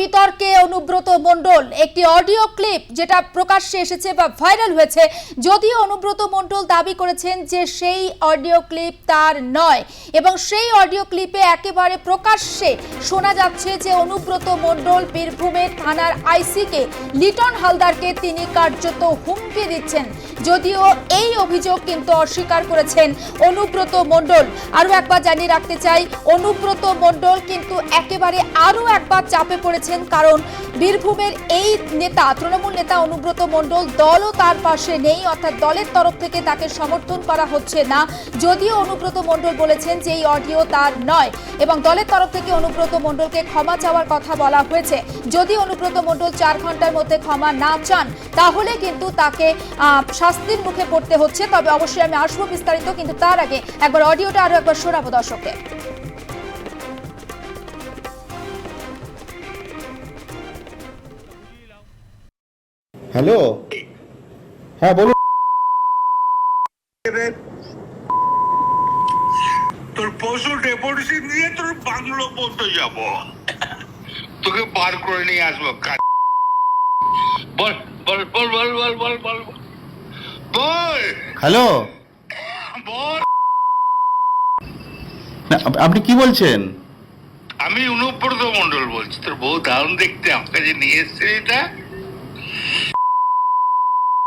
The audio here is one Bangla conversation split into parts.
বিতর্কে অনুব্রত মণ্ডল। একটি অডিও ক্লিপ যেটা প্রকাশ্যে এসেছে বা ভাইরাল হয়েছে, যদিও অনুব্রত মণ্ডল দাবি করেছেন যে সেই অডিও ক্লিপ তার নয় এবং সেই অডিও ক্লিপে একেবারে প্রকাশ্যে শোনা যাচ্ছে যে অনুব্রত মণ্ডল বীরভূমের থানার আইসিকে লিটন হালদারকে তিনি কার্যত হুমকি দিচ্ছেন। যদিও এই অভিযোগ কিন্তু অস্বীকার করেছেন অনুব্রত মণ্ডল। আরও একবার জানিয়ে রাখতে চাই, অনুব্রত মণ্ডল কিন্তু একেবারে আরও একবার চাপে পড়েছেন কারণ বীরভূমের এই নেতা, তৃণমূল নেতা অনুব্রত মণ্ডল দলও তার পাশে নেই, অর্থাৎ দলের তরফ থেকে তাকে সমর্থন করা হচ্ছে না। যদিও অনুব্রত মণ্ডল বলেছেন যে এই অডিও তার নয়, এবং দলের তরফ থেকে অনুব্রত মণ্ডলকে ক্ষমা চাওয়ার কথা বলা হয়েছে। যদি অনুব্রত মণ্ডল চার ঘণ্টার মধ্যে ক্ষমা না চান, তাহলে কিন্তু তাকে শাস্তির মুখে পড়তে হচ্ছে। তবে অবশ্যই আমি আসব বিস্তারিত, কিন্তু তার আগে একবার অডিওটা আরও একবার শোনাবো দর্শকদের। হ্যালো? হ্যাঁ বলুন। তোর পশু ডেপুটেশন দিয়ে তোর বাংলো পর্যন্ত যাব। তোকে পার করে নিয়ে আসব কাজ। বল বল বল বল বল বল বল বল। বল। হ্যালো? বল। আপনি কি বলছেন? আমি অনুব্রত মন্ডল বলছি। তোর বউ দারুণ দেখতে আমার কাছে নিয়ে এসছে এটা।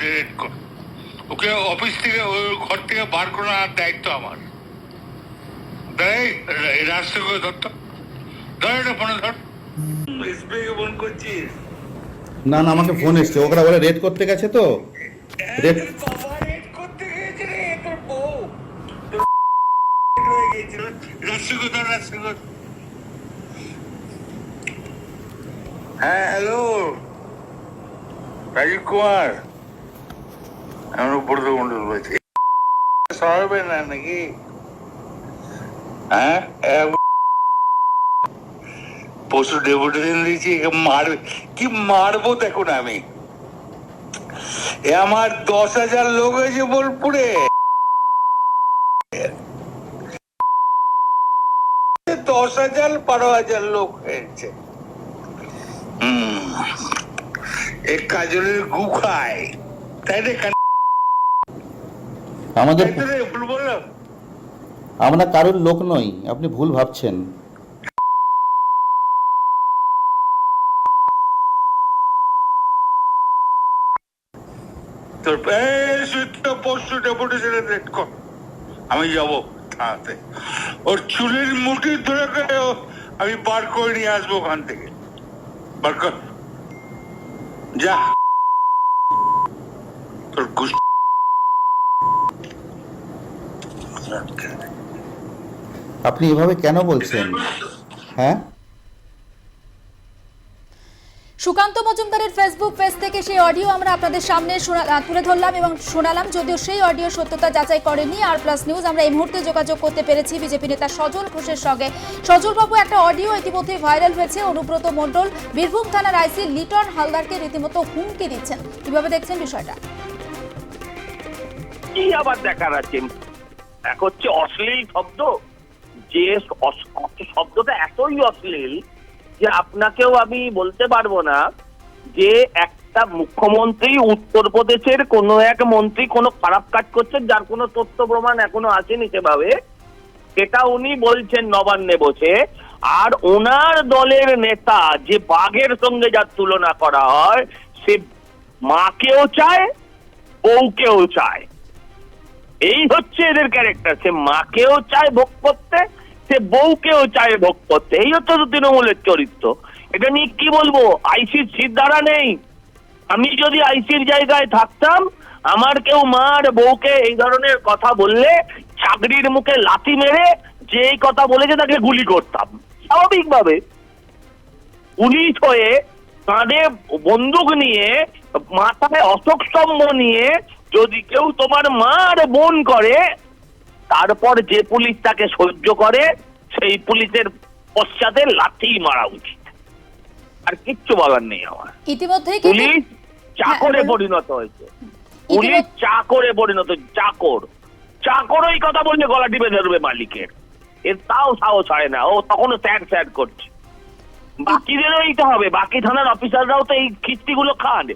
ডেট কর। ওকে অফিস থেকে ওই ঘর থেকে বার করার দায়িত্ব আমার। দেয় রাস্তা করে ধরতো ধর এটা ফোনে ধর। এসবিআই ফোন করছিস না না আমাকে ফোন এসছে। ওরা বলে রেড করতে গেছে তো। রেড করতে রে তোর বউ হয়ে হ্যাঁ হ্যালো রাজীব কুমার। সরাবে না নাকি? হ্যাঁ? এক- পশু ডেপুটেশন দিয়েছি মারবে। কি মারবো দেখুন আমি। এ আমার দশ হাজার লোক হয়েছে বোলপুরে। দশ হাজার বারো হাজার লোক হয়েছে। হুম। এ কাজলের গু খায়। তাই রে আমাদের আমরা কারোর লোক নই আপনি ভুল ভাবছেন। আমি যাব থানাতে। ওর চুলের মুঠি ধরে আমি বার করে নিয়ে আসব ওখান থেকে। বার কর। যা। তোর আপনি এভাবে কেন বলছেন? হ্যাঁ? সুকান্ত মজুমদারের ফেসবুক পেজ থেকে সেই অডিও আমরা আপনাদের সামনে তুলে ধরলাম এবং শোনালাম। যদিও সেই অডিও সত্যতা যাচাই করেনি আর প্লাস নিউজ আমরা এই মুহূর্তে যোগাযোগ করতে পেরেছি বিজেপি নেতা সজল ঘোষের সঙ্গে। সজলবাবু একটা অডিও ইতিমধ্যে ভাইরাল হয়েছে অনুব্রত মণ্ডল বীরভূম থানার আইসি লিটন হালদারকে রীতিমতো হুমকি দিচ্ছেন। কীভাবে দেখছেন বিষয়টা? কি আবার দেখার আছে? এক হচ্ছে অশ্লীল শব্দ। যে শব্দটা এতই অশ্লীল যে আপনাকেও আমি বলতে পারব না যে একটা মুখ্যমন্ত্রী উত্তরপ্রদেশের কোনো এক মন্ত্রী কোনো খারাপ কাজ করছেন যার কোনো তথ্য প্রমাণ এখনও আসেনি সেভাবে। সেটা উনি বলছেন নবান্নে বসে। আর ওনার দলের নেতা যে বাঘের সঙ্গে যার তুলনা করা হয়, সে মাকেও চায়, বউকেও চায়। এই হচ্ছে এদের ক্যারেক্টার সে মাকেও চায় ভোগ করতে, সে বউকেও চায় ভোগ করতে। এই হচ্ছে তো তৃণমূলের চরিত্র। এটা নিয়ে কি বলব? আইসির সিদ্ধারা নেই। আমি যদি আইসির জায়গায় থাকতাম, আমার কেউ মার বউকে এই ধরনের কথা বললে চাকরির মুখে লাথি মেরে যে এই কথা বলেছে তাকে গুলি করতাম। স্বাভাবিকভাবে। পুলিশ হয়ে কাঁধে বন্দুক নিয়ে, মাথায় অশোক স্তম্ভ নিয়ে যদি কেউ তোমার মার বোন করে তারপর যে পুলিশ তাকে সহ্য করে সেই পুলিশের পশ্চাতে লাথি মারা উচিত। আর কিচ্ছু বলার নেই আমার। ইতিমধ্যেই কিন্তু পুলিশ চাকরে হ্যাঁ, পরিণত হয়েছে। পুলিশ চাকরে পরিণত চাকর চাকর। ওই কথা বললে গলা টিপে ধরবে মালিকের। এর তাও সাহস হয় না। ও তখনও স্যাড স্যাড করছে। বাকিদেরও এইটা হবে। বাকি থানার অফিসাররাও তো এই খিস্তিগুলো খান।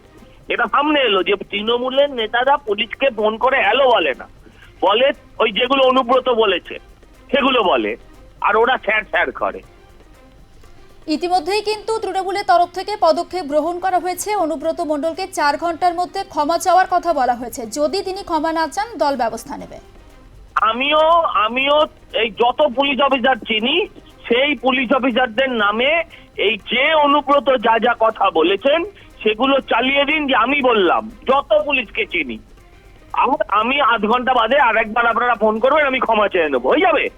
এটা সামনে এলো যে তৃণমূলের নেতারা পুলিশকে ফোন করে হ্যালো বলে না। বলে ওই যেগুলো অনুব্রত বলেছে সেগুলো বলে। আর ওরা স্যাড স্যাড করে। ইতিমধ্যেই কিন্তু তৃণমূলের তরফ থেকে পদক্ষেপ গ্রহণ করা হয়েছে। অনুব্রত মণ্ডলকে চার ঘণ্টার মধ্যে ক্ষমা চাওয়ার কথা বলা হয়েছে। যদি তিনি ক্ষমা না চান দল ব্যবস্থা নেবে। আমিও আমিও এই যত পুলিশ অফিসার চিনি সেই পুলিশ অফিসারদের নামে এই যে অনুব্রত যা যা কথা বলেছেন সেগুলো চালিয়ে দিন যে আমি বললাম। যত পুলিশকে চিনি। আর আমি আধ ঘণ্টা বাদে আর একবার আপনারা ফোন করবেন আমি ক্ষমা চেয়ে নেব। হয়ে যাবে?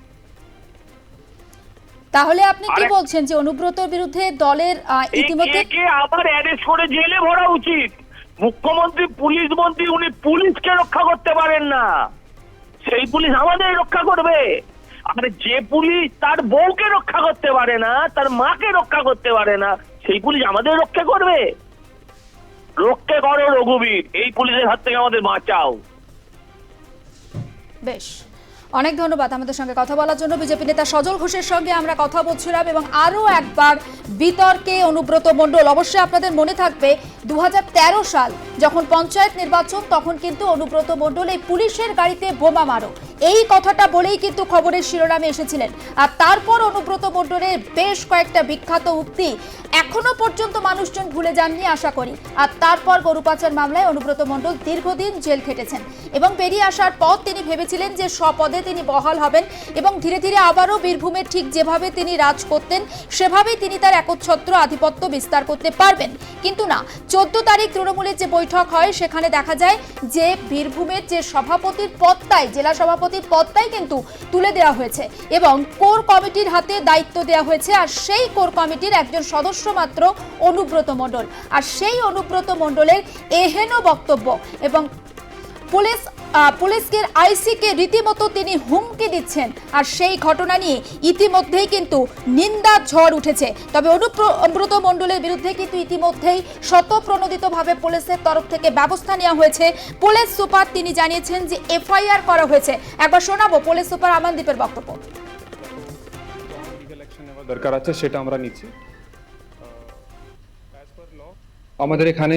তাহলে আপনি কি বলছেন যে অনুব্রতর বিরুদ্ধে দলের ইতিমধ্যে একে আবার অ্যারেস্ট করে জেলে ভরা উচিত। মুখ্যমন্ত্রী পুলিশ মন্ত্রী উনি পুলিশকে রক্ষা করতে পারেন না। সেই পুলিশ আমাদের রক্ষা করবে। আর যে পুলিশ তার বউকে রক্ষা করতে পারে না তার মাকে রক্ষা করতে পারে না সেই পুলিশ আমাদের রক্ষা করবে। রক্ষে করো রঘুবীর এই পুলিশের হাত থেকে আমাদের বাঁচাও। বেশ। অনেক ধন্যবাদ আমাদের সঙ্গে কথা বলার জন্য। বিজেপি নেতা সজল ঘোষের সঙ্গে আমরা কথা বলছিলাম এবং আরও একবার বিতর্কে অনুব্রত মণ্ডল। অবশ্যই আপনাদের মনে থাকবে দু হাজার তেরো সাল যখন পঞ্চায়েত নির্বাচন, তখন কিন্তু অনুব্রত মণ্ডল এই পুলিশের গাড়িতে বোমা মারো। এই কথাটা বলেই কিন্তু খবরের শিরোনামে এসেছিলেন। আর তারপর অনুব্রত মণ্ডলের বেশ কয়েকটা বিখ্যাত উক্তি এখনও পর্যন্ত মানুষজন ভুলে যাননি, আশা করি। আর তারপর গরু পাচার মামলায় অনুব্রত মণ্ডল দীর্ঘদিন জেল খেটেছেন। এবং বেরিয়ে আসার পর তিনি ভেবেছিলেন যে স্বপদে তিনি বহাল হবেন এবং ধীরে ধীরে আবারও বীরভূমে ঠিক যেভাবে তিনি রাজ করতেন, সেভাবেই তিনি তার একচ্ছত্র আধিপত্য বিস্তার করতে পারবেন। কিন্তু না, চোদ্দ তারিখ তৃণমূলের যে বৈঠক হয়, সেখানে দেখা যায় যে বীরভূমের যে সভাপতির পদটাই, জেলা সভাপতির পদটাই কিন্তু তুলে দেওয়া হয়েছে এবং কোর কমিটির হাতে দায়িত্ব দেওয়া হয়েছে। আর সেই কোর কমিটির একজন সদস্য মাত্র অনুব্রত মণ্ডল। আর সেই অনুব্রত মণ্ডলের এহেন বক্তব্য এবং পুলিশ পুলিশকে আইসিকে রীতিমতো তিনি হুমকি দিচ্ছেন। আর সেই ঘটনা নিয়ে ইতিমধ্যেই কিন্তু নিন্দা ঝড় উঠেছে। তবে অনুব্রত মণ্ডলের বিরুদ্ধে কিন্তু ইতিমধ্যেই শতপ্রণোদিতভাবে পুলিশের তরফ থেকে ব্যবস্থা নেওয়া হয়েছে। পুলিশ সুপার তিনি জানিয়েছেন যে এফআইআর করা হয়েছে। একবার শোনাবো পুলিশ সুপার আমানদীপের বক্তব্য। দরকার আছে, সেটা আমরা নিচ্ছি। আমাদের এখানে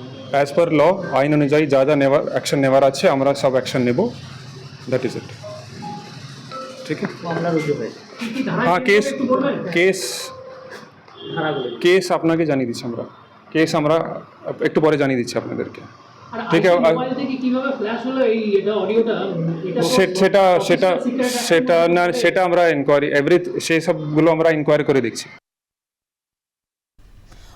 অ্যাজ পার ল আইন অনুযায়ী যা যা নেওয়ার অ্যাকশন নেওয়ার আছে আমরা সব অ্যাকশন নেব। দ্যাট ইজ ইট ঠিক আছে? হ্যাঁ কেস কেস কেস আপনাকে জানিয়ে দিচ্ছি আমরা। কেস আমরা একটু পরে জানিয়ে দিচ্ছি আপনাদেরকে। ঠিক আছে সেটা সেটা সেটা না সেটা আমরা এনকোয়ারি এভরি সেই সবগুলো আমরা ইনকোয়ারি করে দেখছি।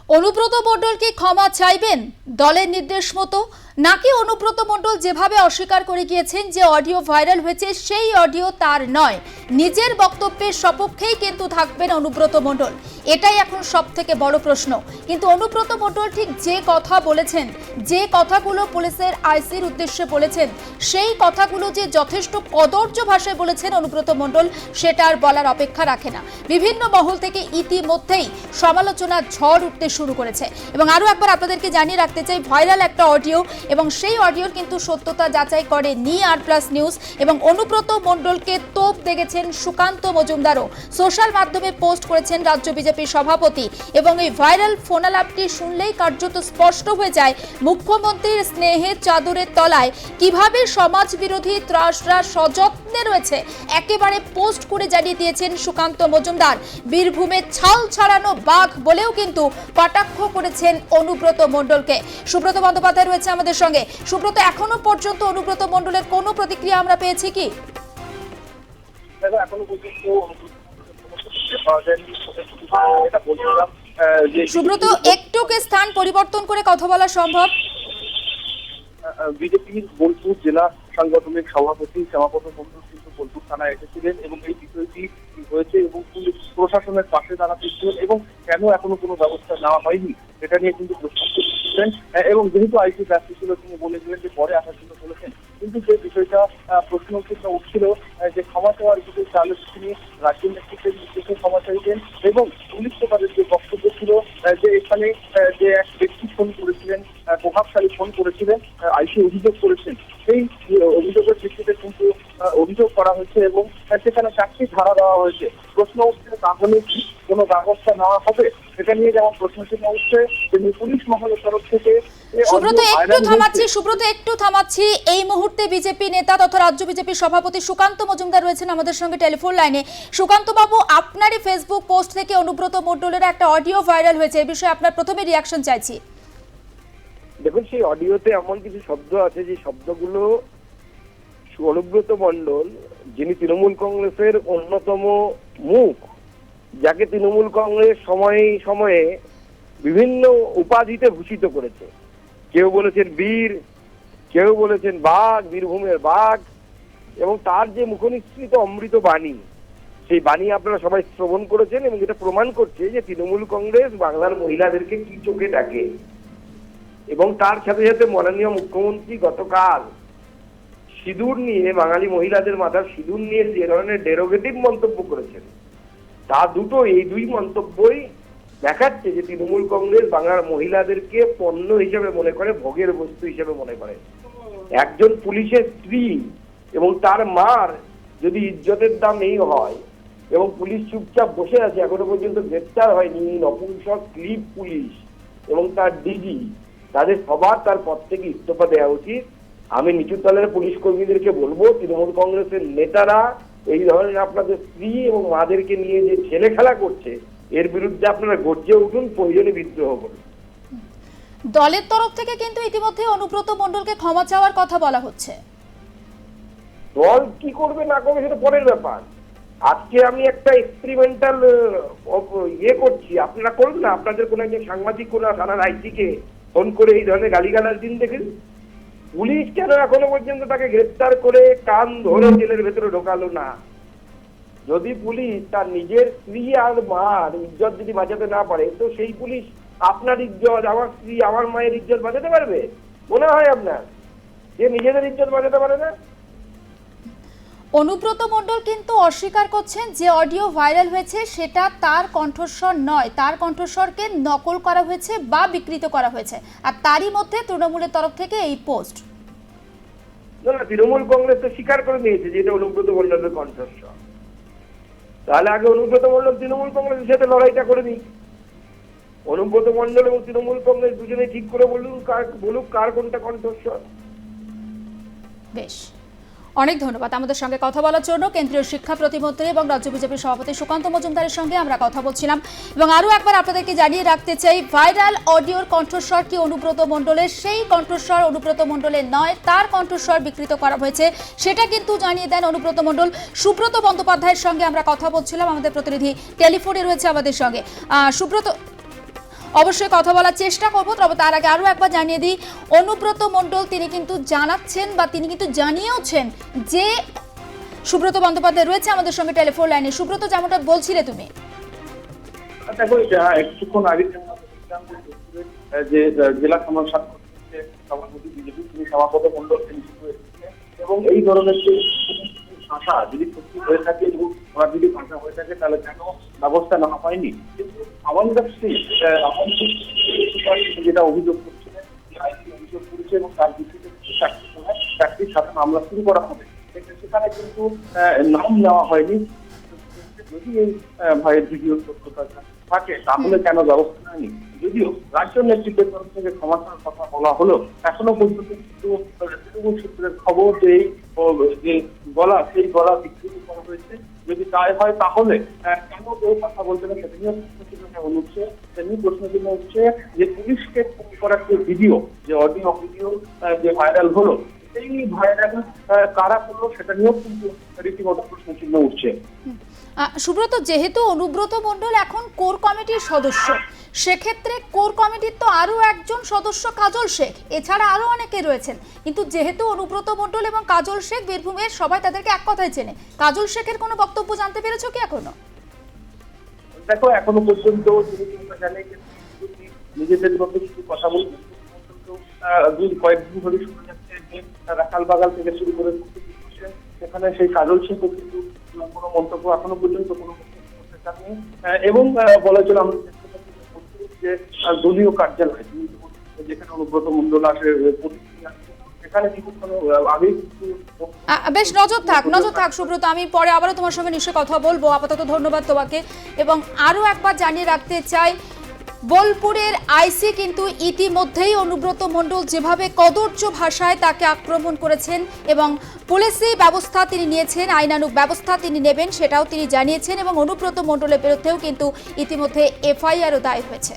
অনুব্রত মণ্ডল কি ক্ষমা চাইবেন দলের নির্দেশ মতো নাকি অনুব্রত মণ্ডল যেভাবে অস্বীকার করে গিয়েছেন যে অডিও ভাইরাল হয়েছে, সেই অডিও তার নয়। নিজের বক্তব্যের সপক্ষেই কিন্তু থাকবেন অনুব্রত মণ্ডল। এটাই এখন সব থেকে বড় প্রশ্ন। কিন্তু অনুব্রত মণ্ডল ঠিক যে কথা বলেছেন, যে কথাগুলো পুলিশের আইসির উদ্দেশ্যে বলেছেন, সেই কথাগুলো যে যথেষ্ট কদর্য ভাষায় বলেছেন অনুব্রত মণ্ডল, সেটা আর বলার অপেক্ষা রাখে না। বিভিন্ন মহল থেকে ইতিমধ্যেই সমালোচনা ঝড় উঠতে শুরু করেছে। এবং আরও একবার আপনাদেরকে জানিয়ে রাখতে চাই, ভাইরাল একটা অডিও এবং সেই অডিওর কিন্তু সত্যতা যাচাই করে নি আর প্লাস নিউজ এবং অনুব্রত মণ্ডলকে তোপ দেখেছেন সুকান্ত মজুমদারও। সোশ্যাল মাধ্যমে পোস্ট করেছেন রাজ্য বিজেপির সভাপতি এবং এই ভাইরাল ফোনালাপটি শুনলেই কার্যত স্পষ্ট হয়ে যায় মুখ্যমন্ত্রীর স্নেহের চাদরের তলায় কীভাবে সমাজ বিরোধী ত্রাসরা সযত্নে রয়েছে একেবারে পোস্ট করে জানিয়ে দিয়েছেন সুকান্ত মজুমদার। বীরভূমে ছাল ছাড়ানো বাঘ বলেও কিন্তু কটাক্ষ করেছেন অনুব্রত মণ্ডলকে। সুব্রত বন্দ্যোপাধ্যায় রয়েছে আমাদের সঙ্গে। সুব্রত এখনও পর্যন্ত অনুব্রত মণ্ডলের কোনো প্রতিক্রিয়া আমরা পেয়েছি কি? সুব্রত একটুকে স্থান পরিবর্তন করে কথা বলা সম্ভব? বিজেপির বোলপুর জেলা সাংগঠনিক সভাপতি শ্যামাপদ মন্ডল কিন্তু বোলপুর থানায় এসেছিলেন এবং এই বিষয়টি হয়েছে এবং পুলিশ প্রশাসনের পাশে দাঁড়াতেছিলেন এবং কেন এখনও কোনো ব্যবস্থা নেওয়া হয়নি এটা নিয়ে কিন্তু প্রশ্ন করছিলেন এবং যেহেতু আইসি ব্যস্ত ছিল তিনি বলেছিলেন যে পরে আসার জন্য বলেছেন, কিন্তু যে বিষয়টা প্রশ্ন উঠছিল যে ক্ষমা চাওয়ার বিষয় তাহলে তিনি রাজ্যের নেতৃত্বের নির্দেশে ক্ষমা চাইতেন এবং পুলিশ সুপারের যে বক্তব্য ছিল যে এখানে যে এক ব্যক্তি ফোন করেছিলেন প্রভাবশালী ফোন করেছিলেন আইসি অভিযোগ করেছেন। সেই অভিযোগের ভিত্তিতে কিন্তু অভিযোগ করা হয়েছে এবং সেখানে চারটি ধারা দেওয়া হয়েছে প্রশ্ন উঠছে তাহলে কি কোনো ব্যবস্থা নেওয়া হবে? সেটা নিয়ে যেমন প্রশ্ন চিহ্ন উঠছে তেমনি পুলিশ মহলের তরফ থেকে সুব্রত একটু থামাচ্ছি সুব্রত একটু থামাচ্ছি। এই মুহূর্তে বিজেপি নেতা তথা রাজ্য বিজেপির সভাপতি সুকান্ত মজুমদার রয়েছেন আমাদের সঙ্গে টেলিফোন লাইনে। সুকান্ত বাবু আপনারই ফেসবুক পোস্ট থেকে অনুব্রত মণ্ডলের একটা অডিও ভাইরাল হয়েছে এই বিষয়ে আপনার প্রথমে রিয়াকশন চাইছি। দেখুন সেই অডিওতে এমন কিছু শব্দ আছে যে শব্দগুলো অনুব্রত মণ্ডল, যিনি তৃণমূল কংগ্রেসের অন্যতম মুখ, যাকে তৃণমূল কংগ্রেস সময়ে সময়ে বিভিন্ন উপাধিতে ভূষিত করেছে। কেউ বলেছেন বীর, কেউ বলেছেন বাঘ, বীরভূমের বাঘ, এবং তার যে মুখনিসৃত অমৃত বাণী, সেই বাণী আপনারা সবাই শ্রবণ করেছেন এবং এটা প্রমাণ করছে যে তৃণমূল কংগ্রেস বাংলার মহিলাদেরকে কি চোখে ডাকে এবং তার সাথে সাথে মাননীয় মুখ্যমন্ত্রী গতকাল সিঁদুর নিয়ে, বাঙালি মহিলাদের মাথার সিঁদুর নিয়ে যে ধরনের ডেরোগেটিভ মন্তব্য করেছেন। তা দুটো এই দুই মন্তব্যই দেখাচ্ছে যে তৃণমূল কংগ্রেস বাংলার মহিলাদেরকে পণ্য হিসেবে মনে করে, ভোগের বস্তু হিসেবে মনে করে। একজন পুলিশের স্ত্রী এবং তার মার যদি ইজ্জতের দাম এই হয় এবং পুলিশ চুপচাপ বসে আছে, এখনও পর্যন্ত গ্রেপ্তার হয়নি, নপুংসক ক্লিপ পুলিশ এবং তার ডিজি, তাদের সবার তার পদ থেকে ইস্তফা দেওয়া উচিত। আমি নিচু তলের পুলিশ কর্মীদেরকে বলব তৃণমূল কংগ্রেসের নেতারা এই ধরনের আপনাদের স্ত্রী এবং মাদেরকে নিয়ে যে ছেলে খেলা করছে এর বিরুদ্ধে আপনারা গর্জে উঠুন প্রয়োজনে বিদ্রোহ করুন। দলের তরফ থেকে কিন্তু ইতিমধ্যে অনুব্রত মণ্ডলকে ক্ষমা চাওয়ার কথা বলা হচ্ছে। দল কি করবে না করবে সেটা পরের ব্যাপার। আজকে আমি একটা এক্সপেরিমেন্টাল ইয়ে করছি। আপনারা করুন না আপনাদের কোনো একজন সাংবাদিক কোনো থানার আইসিকে ফোন করে এই ধরনের গালিগালাজ দিন দেখেন। পুলিশ কেন এখনও পর্যন্ত তাকে গ্রেপ্তার করে কান ধরে জেলের ভেতরে ঢোকালো না? যদি পুলিশ তার নিজের স্ত্রী আর মার ইজ্জত যদি বাঁচাতে না পারে তো সেই পুলিশ আপনার ইজ্জত আমার স্ত্রী আমার মায়ের ইজ্জত বাঁচাতে পারবে? মনে হয় আপনার? যে নিজেদের ইজ্জত বাঁচাতে পারে না? অনুব্রত মণ্ডল কিন্তু অস্বীকার করছেন যে অডিও ভাইরাল হয়েছে সেটা তার কণ্ঠস্বর নয়। তার কণ্ঠস্বরকে নকল করা হয়েছে বা বিকৃত করা হয়েছে। আর তারই মধ্যে তৃণমূলের তরফ থেকে এই পোস্ট। না না তৃণমূল কংগ্রেস তো স্বীকার করে নিয়েছে যে এটা অনুব্রত মন্ডলের কণ্ঠস্বর। তাহলে আগে অনুব্রত মন্ডল তৃণমূল কংগ্রেসের সাথে লড়াইটা করে নিক। অনুব্রত মন্ডল এবং তৃণমূল কংগ্রেস দুজনে ঠিক করে বলুন কার বলুক কার কোনটা কণ্ঠস্বর। বেশ। অনেক ধন্যবাদ। আমাদের সঙ্গে কথা বলার জন্য কেন্দ্রীয় শিক্ষা প্রতিমন্ত্রী এবং রাজ্য বিজেপির সভাপতি সুকান্ত মজুমদারের সঙ্গে আমরা কথা বলছিলাম। এবং আরও একবার আপনাদেরকে জানিয়ে রাখতে চাই, ভাইরাল অডিওর কণ্ঠস্বর কি অনুব্রত মণ্ডলের সেই কণ্ঠস্বর অনুব্রত মণ্ডলের নয়, তার কণ্ঠস্বর বিকৃত করা হয়েছে। সেটা কিন্তু জানিয়ে দেন অনুব্রত মণ্ডল। সুব্রত বন্দ্যোপাধ্যায়ের সঙ্গে আমরা কথা বলছিলাম। আমাদের প্রতিনিধি টেলিফোনে রয়েছে আমাদের সঙ্গে। সুব্রত অবশ্যই কথা বলার চেষ্টা করব, তবে তার আগে আরও একবার জানিয়ে দিই, অনুব্রত মণ্ডল তিনি কিন্তু জানাচ্ছেন বা তিনি কিন্তু জানিয়েওছেন যে সুব্রত বন্দ্যোপাধ্যায় রয়েছে আমাদের সঙ্গে টেলিফোন লাইনে সুব্রত, যেমনটা বলছিলে তুমি। তিনি এবং এই ধরনের ভাষা যদি সত্যি হয়ে থাকে এবং যদি ভাষা হয়ে থাকে, তাহলে কেন ব্যবস্থা নেওয়া হয়নি? কিন্তু আমাদের আমাদের যেটা অভিযোগ করছিলেন অভিযোগ করেছে এবং তার ভিত্তিতে চাকরি চাকরির সাথে মামলা শুরু করা হবে। সেখানে কিন্তু নাম নেওয়া হয়নি। যদি এই ভাইয়ের ভিডিও সত্যতা থাকে, তাহলে কেন ব্যবস্থা নেয়নি? যদিও রাজ্য নেতৃত্বের তরফ থেকে ক্ষমা চাওয়ার কথা বলা হলো এখনও পর্যন্ত কিন্তু তৃণমূল সূত্রের খবর যে এই, যে গলা সেই গলা বিকৃতি করা হয়েছে। যদি তাই হয় তাহলে কেন কেউ কথা বলছে না? সেটা নিয়ে প্রশ্ন উঠছে? তেমনি প্রশ্ন চিহ্ন উঠছে যে পুলিশকে করার যে ভিডিও যে অডিও ভিডিও যে ভাইরাল হলো সেই ভাইরাল কারা করল সেটা নিয়েও কিন্তু রীতিমতো প্রশ্ন চিহ্ন উঠছে। সুব্রত, যেহেতু অনুব্রত মণ্ডল এখন কোর কমিটির সদস্য, সেক্ষেত্রে কোর কমিটির তো আরও একজন সদস্য কাজল শেখ, এছাড়া আরও অনেকে রয়েছেন। কিন্তু যেহেতু অনুব্রত মণ্ডল এবং কাজল শেখ বীরভূমের সবাই তাদেরকে এক কথায় চেনে, কাজল শেখের কোনো বক্তব্য জানতে পেরেছ কি এখনও? দেখো, এখনও পর্যন্ত নিজেদের কিছু কথা কয়েকদিন ধরে শোনা যাচ্ছে থেকে শুরু করে সেখানে সেই কাজল কিন্তু কোনো মন্তব্য এখনও পর্যন্ত, কোনো এবং বলা যে দলীয় কার্যালয়, যেখানে অনুব্রত মন্ডল আসে বেশ, নজর থাক নজর থাক, সুব্রত, আমি পরে আবারও তোমার সঙ্গে নিশ্চয়ই কথা বলব। আপাতত ধন্যবাদ তোমাকে। এবং আরও একবার জানিয়ে রাখতে চাই বোলপুরের আইসি কিন্তু ইতিমধ্যেই অনুব্রত মণ্ডল যেভাবে কদর্য ভাষায় তাকে আক্রমণ করেছেন এবং পুলিশি ব্যবস্থা তিনি নিয়েছেন আইনানুক ব্যবস্থা তিনি নেবেন সেটাও তিনি জানিয়েছেন এবং অনুব্রত মণ্ডলের বিরুদ্ধেও কিন্তু ইতিমধ্যে এফআইআরও দায়ের হয়েছে।